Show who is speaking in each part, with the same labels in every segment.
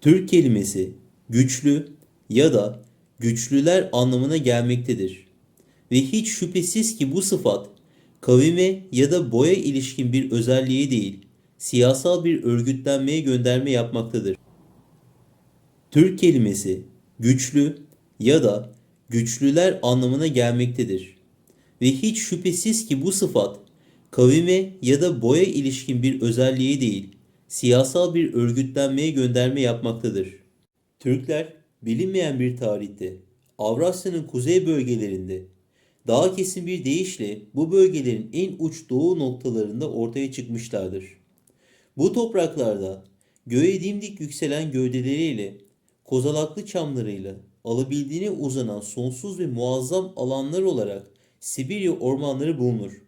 Speaker 1: Türk kelimesi güçlü ya da güçlüler anlamına gelmektedir. Ve hiç şüphesiz ki bu sıfat kavime ya da boya ilişkin bir özelliğe değil, siyasal bir örgütlenmeye gönderme yapmaktadır. Türk kelimesi güçlü ya da güçlüler anlamına gelmektedir. Ve hiç şüphesiz ki bu sıfat kavime ya da boya ilişkin bir özelliğe değil, siyasal bir örgütlenmeye gönderme yapmaktadır. Türkler bilinmeyen bir tarihte Avrasya'nın kuzey bölgelerinde daha kesin bir deyişle bu bölgelerin en uç doğu noktalarında ortaya çıkmışlardır. Bu topraklarda göğe dimdik yükselen gövdeleriyle, kozalaklı çamlarıyla alabildiğine uzanan sonsuz ve muazzam alanlar olarak Sibirya ormanları bulunur.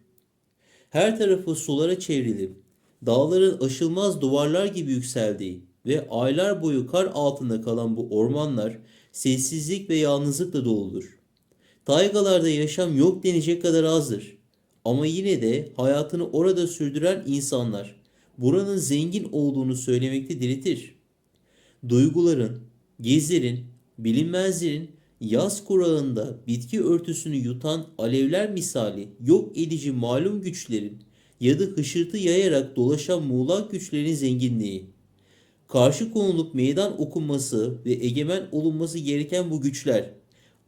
Speaker 1: Her tarafı sulara çevrilip dağların aşılmaz duvarlar gibi yükseldiği ve aylar boyu kar altında kalan bu ormanlar sessizlik ve yalnızlıkla doludur. Taygalarda yaşam yok denecek kadar azdır. Ama yine de hayatını orada sürdüren insanlar buranın zengin olduğunu söylemekte diretir. Duyguların, gezirin, bilinmezlerin yaz kurağında bitki örtüsünü yutan alevler misali yok edici malum güçlerin ya da hışırtı yayarak dolaşan muğlak güçlerin zenginliği. Karşı konulup meydan okunması ve egemen olunması gereken bu güçler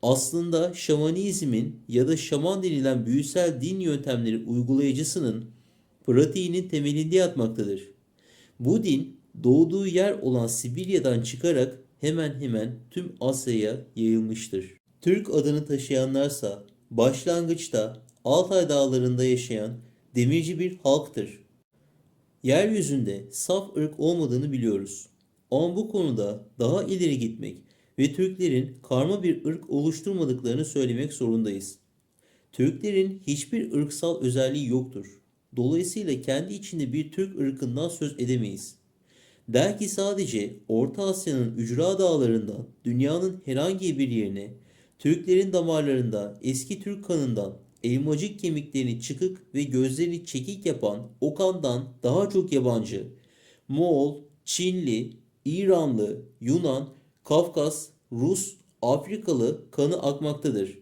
Speaker 1: aslında şamanizmin ya da şaman denilen büyüsel din yöntemleri uygulayıcısının pratiğinin temelinde yatmaktadır. Bu din doğduğu yer olan Sibirya'dan çıkarak hemen hemen tüm Asya'ya yayılmıştır. Türk adını taşıyanlarsa başlangıçta Altay dağlarında yaşayan demirci bir halktır. Yeryüzünde saf ırk olmadığını biliyoruz. Ama bu konuda daha ileri gitmek ve Türklerin karma bir ırk oluşturmadıklarını söylemek zorundayız. Türklerin hiçbir ırksal özelliği yoktur. Dolayısıyla kendi içinde bir Türk ırkından söz edemeyiz. Belki sadece Orta Asya'nın ücra dağlarından dünyanın herhangi bir yerine Türklerin damarlarında eski Türk kanından elmacık kemiklerini çıkık ve gözlerini çekik yapan o kandan daha çok yabancı, Moğol, Çinli, İranlı, Yunan, Kafkas, Rus, Afrikalı kanı akmaktadır.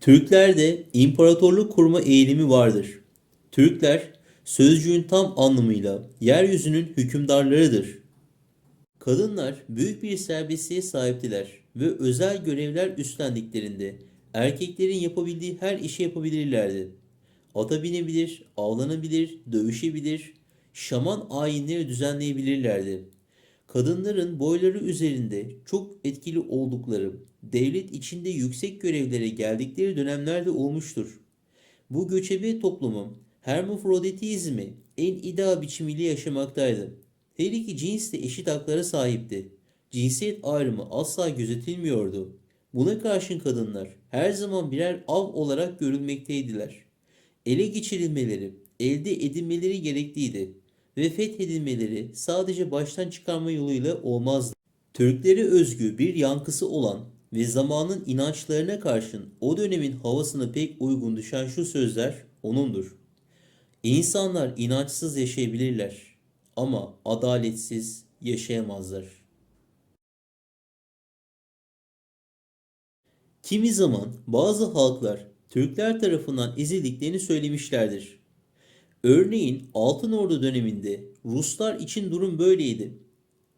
Speaker 1: Türklerde imparatorluk kurma eğilimi vardır. Türkler sözcüğün tam anlamıyla yeryüzünün hükümdarlarıdır. Kadınlar büyük bir serbestliğe sahiptiler ve özel görevler üstlendiklerinde erkeklerin yapabildiği her işi yapabilirlerdi. Ata binebilir, avlanabilir, dövüşebilir, şaman ayinleri düzenleyebilirlerdi. Kadınların boyları üzerinde çok etkili oldukları, devlet içinde yüksek görevlere geldikleri dönemlerde olmuştur. Bu göçebe toplumun hermafroditizmi en ideal biçimiyle yaşamaktaydı. Her iki cins de eşit haklara sahipti. Cinsiyet ayrımı asla gözetilmiyordu. Buna karşın kadınlar her zaman birer av olarak görülmekteydiler. Ele geçirilmeleri, elde edilmeleri gerekliydi ve fethedilmeleri sadece baştan çıkarma yoluyla olmazdı. Türklere özgü bir yankısı olan ve zamanın inançlarına karşın o dönemin havasına pek uygun düşen şu sözler onundur. İnsanlar inançsız yaşayabilirler ama adaletsiz yaşayamazlar. Kimi zaman bazı halklar Türkler tarafından ezildiklerini söylemişlerdir. Örneğin Altın Ordu döneminde Ruslar için durum böyleydi.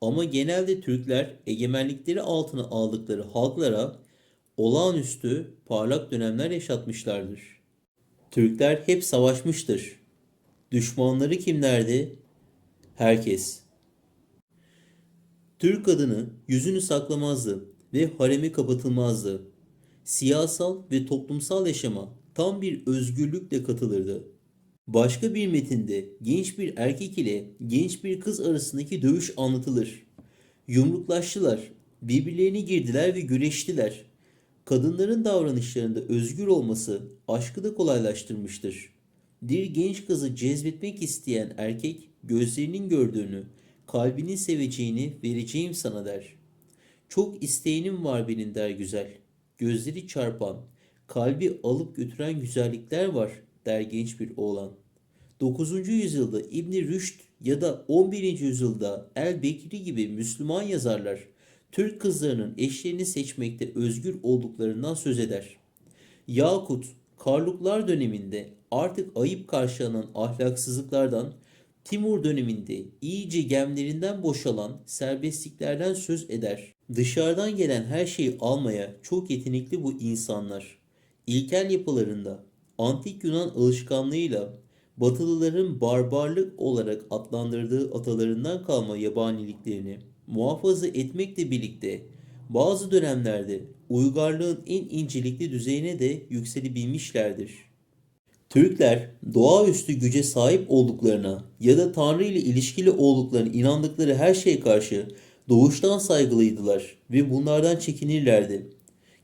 Speaker 1: Ama genelde Türkler egemenlikleri altına aldıkları halklara olağanüstü parlak dönemler yaşatmışlardır. Türkler hep savaşmıştır. Düşmanları kimlerdi? Herkes. Türk kadını yüzünü saklamazdı ve haremi kapatılmazdı. Siyasal ve toplumsal yaşama tam bir özgürlükle katılırdı. Başka bir metinde genç bir erkek ile genç bir kız arasındaki dövüş anlatılır. Yumruklaştılar, birbirlerini girdiler ve güreştiler. Kadınların davranışlarında özgür olması aşkı da kolaylaştırmıştır. Bir genç kızı cezbetmek isteyen erkek gözlerinin gördüğünü, kalbinin seveceğini vereceğim sana der. Çok isteğinim var benim der güzel. Gözleri çarpan, kalbi alıp götüren güzellikler var der genç bir oğlan. 9. yüzyılda İbn Rüşd ya da 11. yüzyılda El Bekri gibi Müslüman yazarlar Türk kızlarının eşlerini seçmekte özgür olduklarından söz eder. Yakut, Karluklar döneminde artık ayıp karşılanan ahlaksızlıklardan, Timur döneminde iyice gemlerinden boşalan serbestliklerden söz eder. Dışarıdan gelen her şeyi almaya çok yetenekli bu insanlar. İlkel yapılarında antik Yunan alışkanlığıyla Batılıların barbarlık olarak adlandırdığı atalarından kalma yabaniliklerini muhafaza etmekle birlikte bazı dönemlerde uygarlığın en incelikli düzeyine de yükselebilmişlerdir. Türkler doğaüstü güce sahip olduklarına ya da Tanrı ile ilişkili olduklarına inandıkları her şeye karşı doğuştan saygılıydılar ve bunlardan çekinirlerdi.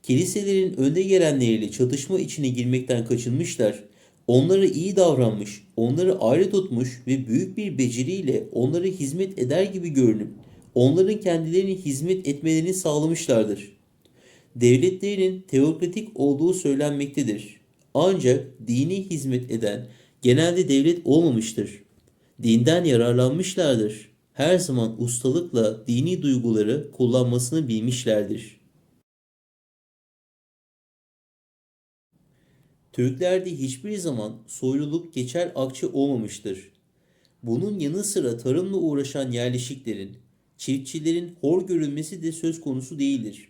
Speaker 1: Kiliselerin önde gelenleriyle çatışma içine girmekten kaçınmışlar, onlara iyi davranmış, onları ayrı tutmuş ve büyük bir beceriyle onlara hizmet eder gibi görünüp onların kendilerine hizmet etmelerini sağlamışlardır. Devletlerinin teokratik olduğu söylenmektedir. Ancak dini hizmet eden genelde devlet olmamıştır. Dinden yararlanmışlardır. Her zaman ustalıkla dini duyguları kullanmasını bilmişlerdir. Türklerde hiçbir zaman soyluluk geçer akçe olmamıştır. Bunun yanı sıra tarımla uğraşan yerleşiklerin, çiftçilerin hor görülmesi de söz konusu değildir.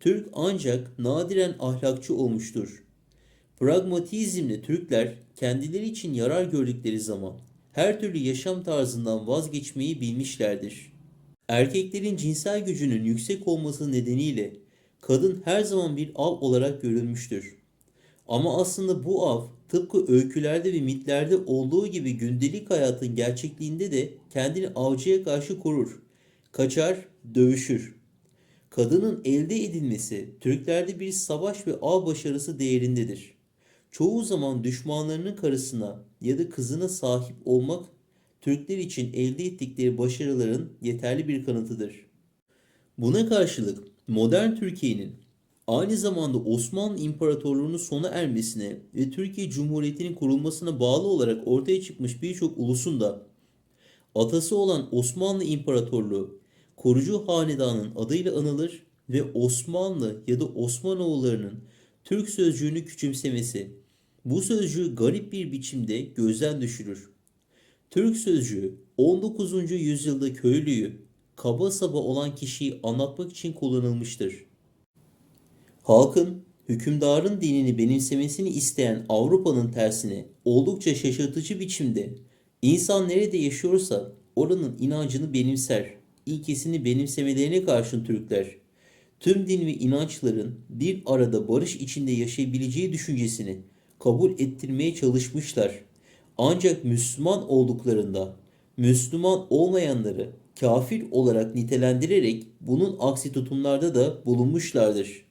Speaker 1: Türk ancak nadiren ahlakçı olmuştur. Pragmatizmle Türkler kendileri için yarar gördükleri zaman her türlü yaşam tarzından vazgeçmeyi bilmişlerdir. Erkeklerin cinsel gücünün yüksek olması nedeniyle kadın her zaman bir av olarak görülmüştür. Ama aslında bu av tıpkı öykülerde ve mitlerde olduğu gibi gündelik hayatın gerçekliğinde de kendini avcıya karşı korur. Kaçar, dövüşür. Kadının elde edilmesi Türklerde bir savaş ve av başarısı değerindedir. Çoğu zaman düşmanlarının karısına ya da kızına sahip olmak Türkler için elde ettikleri başarıların yeterli bir kanıtıdır. Buna karşılık modern Türkiye'nin aynı zamanda Osmanlı İmparatorluğu'nun sona ermesine ve Türkiye Cumhuriyeti'nin kurulmasına bağlı olarak ortaya çıkmış birçok ulusun da atası olan Osmanlı İmparatorluğu korucu hanedanın adıyla anılır ve Osmanlı ya da Osmanoğullarının Türk sözcüğünü küçümsemesi bu sözcüğü garip bir biçimde gözden düşürür. Türk sözcüğü 19. yüzyılda köylüyü, kaba saba olan kişiyi anlatmak için kullanılmıştır. Halkın, hükümdarın dinini benimsemesini isteyen Avrupa'nın tersine oldukça şaşırtıcı biçimde insan nerede yaşıyorsa oranın inancını benimser, ilkesini benimsemelerine karşın Türkler, tüm din ve inançların bir arada barış içinde yaşayabileceği düşüncesini kabul ettirmeye çalışmışlar. Ancak Müslüman olduklarında Müslüman olmayanları kafir olarak nitelendirerek bunun aksi tutumlarda da bulunmuşlardır.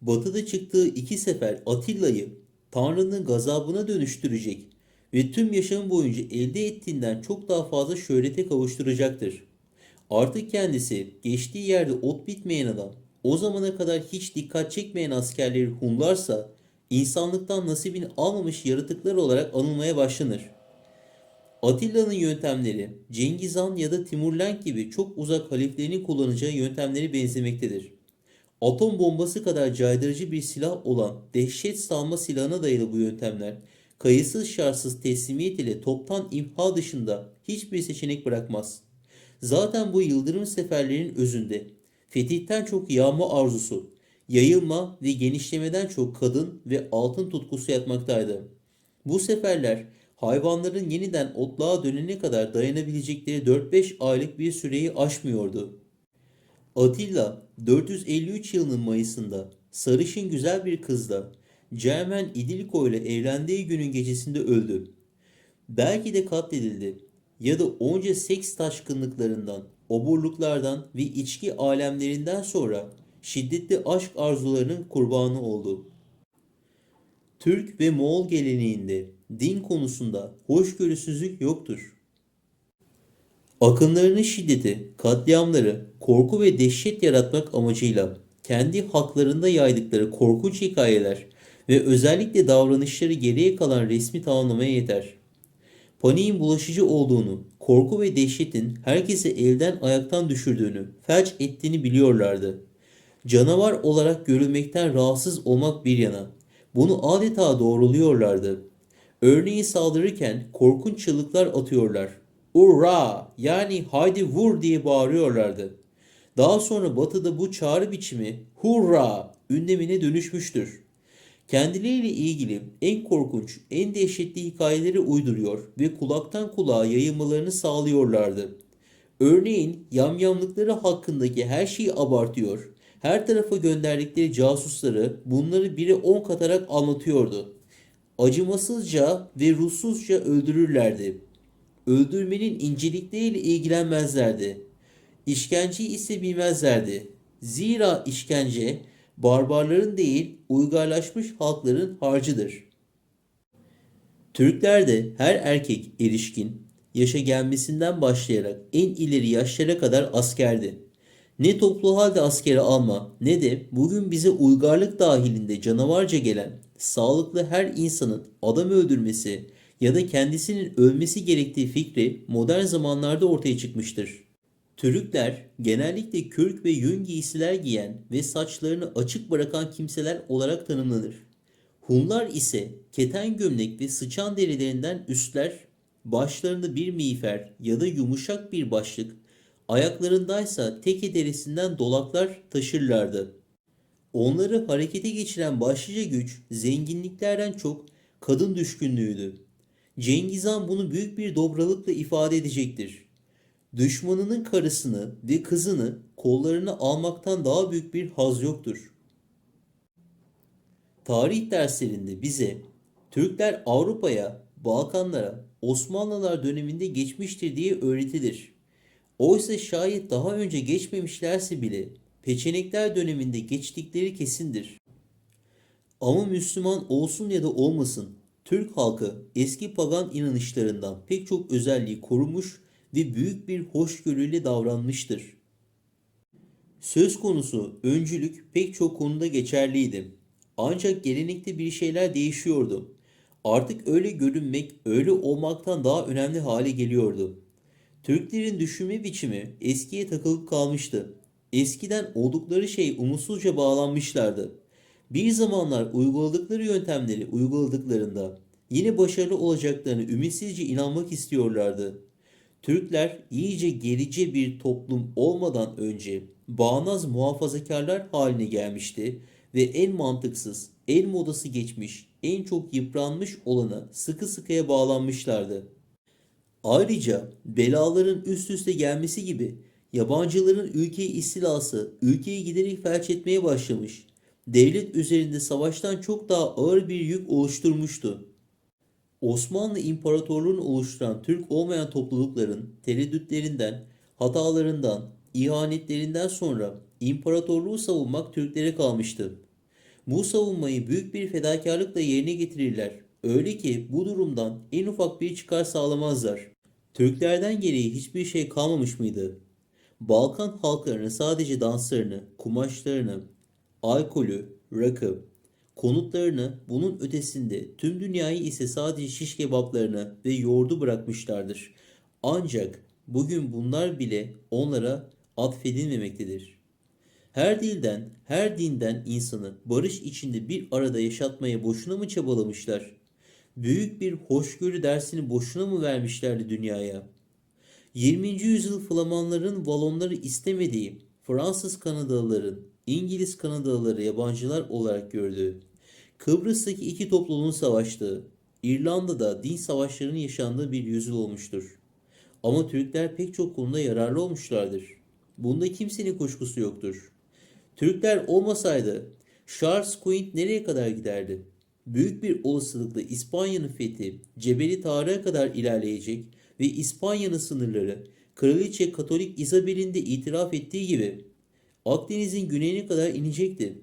Speaker 1: Batı'da çıktığı iki sefer Atilla'yı Tanrı'nın gazabına dönüştürecek ve tüm yaşam boyunca elde ettiğinden çok daha fazla şöhrete kavuşturacaktır. Artık kendisi geçtiği yerde ot bitmeyen adam, o zamana kadar hiç dikkat çekmeyen askerleri Hunlarsa insanlıktan nasibini almamış yaratıklar olarak anılmaya başlanır. Atilla'nın yöntemleri Cengiz Han ya da Timurlenk gibi çok uzak haliflerinin kullanacağı yöntemleri benzemektedir. Atom bombası kadar caydırıcı bir silah olan dehşet salma silahına dayalı bu yöntemler kayıtsız şartsız teslimiyet ile toptan imha dışında hiçbir seçenek bırakmaz. Zaten bu yıldırım seferlerin özünde fetihten çok yağma arzusu, yayılma ve genişlemeden çok kadın ve altın tutkusu yatmaktaydı. Bu seferler hayvanların yeniden otluğa dönene kadar dayanabilecekleri 4-5 aylık bir süreyi aşmıyordu. Atilla 453 yılının Mayıs'ında sarışın güzel bir kızla Cermen İdiliko ile evlendiği günün gecesinde öldü. Belki de katledildi ya da onca seks taşkınlıklarından, oburluklardan ve içki alemlerinden sonra şiddetli aşk arzularının kurbanı oldu. Türk ve Moğol geleneğinde din konusunda hoşgörüsüzlük yoktur. Akınlarının şiddeti, katliamları, korku ve dehşet yaratmak amacıyla kendi haklarında yaydıkları korkunç hikayeler ve özellikle davranışları geriye kalan resmi tamamlamaya yeter. Paniğin bulaşıcı olduğunu, korku ve dehşetin herkesi elden ayaktan düşürdüğünü, felç ettiğini biliyorlardı. Canavar olarak görülmekten rahatsız olmak bir yana, bunu adeta doğruluyorlardı. Örneğin saldırırken korkunç çığlıklar atıyorlar. Urra! Yani haydi vur diye bağırıyorlardı. Daha sonra batıda bu çağrı biçimi hurra ünlemine dönüşmüştür. Kendileriyle ilgili en korkunç, en dehşetli hikayeleri uyduruyor ve kulaktan kulağa yayılmalarını sağlıyorlardı. Örneğin yamyamlıkları hakkındaki her şeyi abartıyor, her tarafa gönderdikleri casusları bunları biri on katarak anlatıyordu. Acımasızca ve ruhsuzca öldürürlerdi. Öldürmenin incelikleriyle ilgilenmezlerdi. İşkenceyi ise bilmezlerdi. Zira işkence barbarların değil uygarlaşmış halkların harcıdır. Türklerde her erkek erişkin yaşa gelmesinden başlayarak en ileri yaşlara kadar askerdi. Ne toplu halde askere alma ne de bugün bize uygarlık dahilinde canavarca gelen sağlıklı her insanın adam öldürmesi ya da kendisinin ölmesi gerektiği fikri modern zamanlarda ortaya çıkmıştır. Türkler genellikle kürk ve yün giysiler giyen ve saçlarını açık bırakan kimseler olarak tanımlanır. Hunlar ise keten gömlek ve sıçan derilerinden üstler, başlarında bir miğfer ya da yumuşak bir başlık, ayaklarındaysa teke derisinden dolaklar taşırlardı. Onları harekete geçiren başlıca güç zenginliklerden çok kadın düşkünlüğüydü. Cengiz Han bunu büyük bir dobralıkla ifade edecektir. Düşmanının karısını ve kızını kollarına almaktan daha büyük bir haz yoktur. Tarih derslerinde bize Türkler Avrupa'ya, Balkanlara, Osmanlılar döneminde geçmiştir diye öğretilir. Oysa şayet daha önce geçmemişlerse bile Peçenekler döneminde geçtikleri kesindir. Ama Müslüman olsun ya da olmasın, Türk halkı eski pagan inanışlarından pek çok özelliği korumuş ve büyük bir hoşgörüyle davranmıştır. Söz konusu öncülük pek çok konuda geçerliydi. Ancak gelenekte bir şeyler değişiyordu. Artık öyle görünmek, öyle olmaktan daha önemli hale geliyordu. Türklerin düşünme biçimi eskiye takılıp kalmıştı. Eskiden oldukları şey umutsuzca bağlanmışlardı. Bir zamanlar uyguladıkları yöntemleri uyguladıklarında yine başarılı olacaklarını ümitsizce inanmak istiyorlardı. Türkler iyice gerice bir toplum olmadan önce bağnaz muhafazakarlar haline gelmişti ve en mantıksız, en modası geçmiş, en çok yıpranmış olana sıkı sıkıya bağlanmışlardı. Ayrıca belaların üst üste gelmesi gibi yabancıların ülkeyi istilası ülkeyi giderek felç etmeye başlamış. Devlet üzerinde savaştan çok daha ağır bir yük oluşturmuştu. Osmanlı İmparatorluğu'nu oluşturan Türk olmayan toplulukların tereddütlerinden, hatalarından, ihanetlerinden sonra imparatorluğu savunmak Türklere kalmıştı. Bu savunmayı büyük bir fedakarlıkla yerine getirirler. Öyle ki bu durumdan en ufak bir çıkar sağlamazlar. Türklerden gereği hiçbir şey kalmamış mıydı? Balkan halklarının sadece danslarını, kumaşlarını, alkolü, rakı, konutlarını bunun ötesinde tüm dünyayı ise sadece şiş kebaplarını ve yoğurdu bırakmışlardır. Ancak bugün bunlar bile onlara atfedilmemektedir. Her dilden, her dinden insanı barış içinde bir arada yaşatmaya boşuna mı çabalamışlar? Büyük bir hoşgörü dersini boşuna mı vermişlerdi dünyaya? 20. yüzyıl Flamanların Valonları istemediği, Fransız Kanadalıların, İngiliz Kanadalıları yabancılar olarak gördüğü, Kıbrıs'taki iki topluluğun savaştığı, İrlanda'da din savaşlarının yaşandığı bir yüzyıl olmuştur. Ama Türkler pek çok konuda yararlı olmuşlardır. Bunda kimsenin kuşkusu yoktur. Türkler olmasaydı Charles Quint nereye kadar giderdi? Büyük bir olasılıkla İspanya'nın fethi Cebeli Tarık'a kadar ilerleyecek ve İspanya'nın sınırları Kraliçe Katolik Isabel'in de itiraf ettiği gibi Akdeniz'in güneyine kadar inecekti.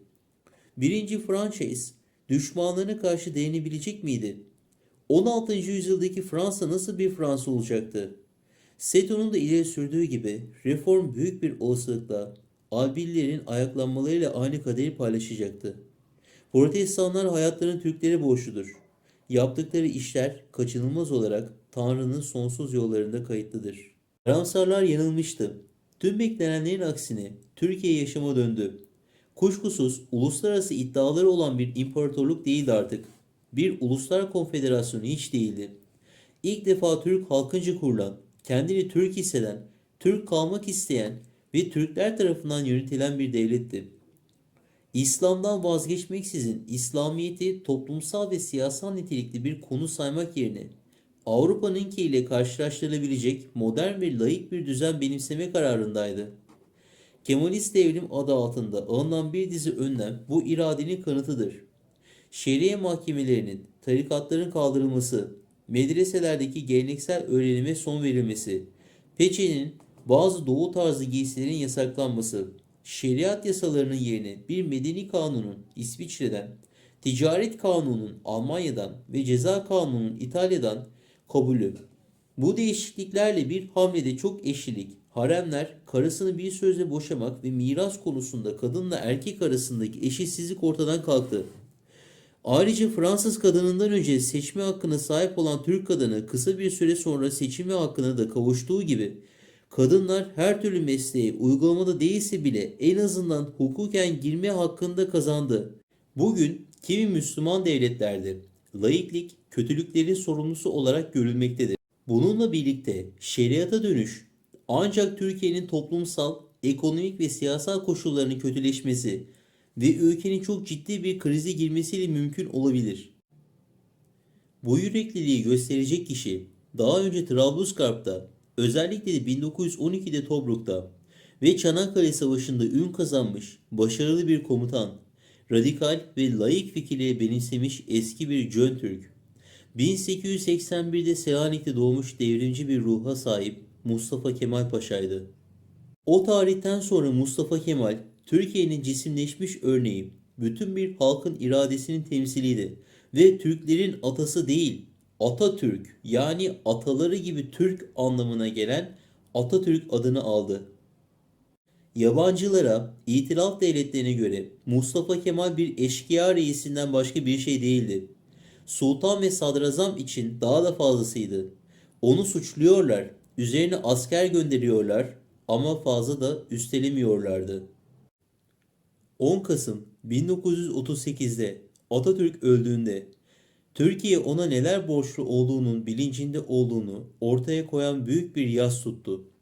Speaker 1: Birinci Frances düşmanlarına karşı dayanılabilecek miydi? 16. yüzyıldaki Fransa nasıl bir Fransa olacaktı? Seto'nun da ileri sürdüğü gibi reform büyük bir olasılıkla Albillerin ayaklanmalarıyla aynı kaderi paylaşacaktı. Protestanlar hayatlarını Türklere borçludur. Yaptıkları işler kaçınılmaz olarak Tanrı'nın sonsuz yollarında kayıtlıdır. Karamsarlar yanılmıştı. Tüm beklenenlerin aksine Türkiye yaşama döndü. Kuşkusuz uluslararası iddiaları olan bir imparatorluk değildi artık. Bir uluslar konfederasyonu hiç değildi. İlk defa Türk halkınca kurulan, kendini Türk hisseden, Türk kalmak isteyen ve Türkler tarafından yönetilen bir devletti. İslam'dan vazgeçmeksizin İslamiyet'i toplumsal ve siyasal nitelikli bir konu saymak yerine Avrupa'nınki ile karşılaştırılabilecek modern ve laik bir düzen benimseme kararındaydı. Kemalist devrim adı altında alınan bir dizi önlem bu iradenin kanıtıdır. Şeriye mahkemelerinin, tarikatların kaldırılması, medreselerdeki geleneksel öğrenime son verilmesi, peçenin bazı doğu tarzı giysilerin yasaklanması, şeriat yasalarının yerine bir medeni kanunun İsviçre'den, ticaret kanunun Almanya'dan ve ceza kanunun İtalya'dan kabulü. Bu değişikliklerle bir hamlede çok eşlilik, haremler, karısını bir sözle boşamak ve miras konusunda kadınla erkek arasındaki eşitsizlik ortadan kalktı. Ayrıca Fransız kadınından önce seçme hakkına sahip olan Türk kadını kısa bir süre sonra seçilme hakkına da kavuştuğu gibi kadınlar her türlü mesleğe uygulamada değilse bile en azından hukuken girme hakkında kazandı. Bugün kimi Müslüman devletlerde laiklik kötülüklerin sorumlusu olarak görülmektedir. Bununla birlikte şeriata dönüş ancak Türkiye'nin toplumsal, ekonomik ve siyasal koşullarının kötüleşmesi ve ülkenin çok ciddi bir krize girmesiyle mümkün olabilir. Bu yürekliliği gösterecek kişi daha önce Trablusgarp'ta, özellikle de 1912'de Tobruk'ta ve Çanakkale Savaşı'nda ün kazanmış başarılı bir komutan, radikal ve laik fikirleri benimsemiş eski bir Cön Türk. 1881'de Selanik'te doğmuş devrimci bir ruha sahip Mustafa Kemal Paşa'ydı. O tarihten sonra Mustafa Kemal, Türkiye'nin cisimleşmiş örneği, bütün bir halkın iradesinin temsiliydi ve Türklerin atası değil, Atatürk yani ataları gibi Türk anlamına gelen Atatürk adını aldı. Yabancılara, itilaf devletlerine göre Mustafa Kemal bir eşkıya reisinden başka bir şey değildi. Sultan ve sadrazam için daha da fazlasıydı. Onu suçluyorlar, üzerine asker gönderiyorlar ama fazla da üstelemiyorlardı. 10 Kasım 1938'de Atatürk öldüğünde Türkiye ona neler borçlu olduğunun bilincinde olduğunu ortaya koyan büyük bir yas tuttu.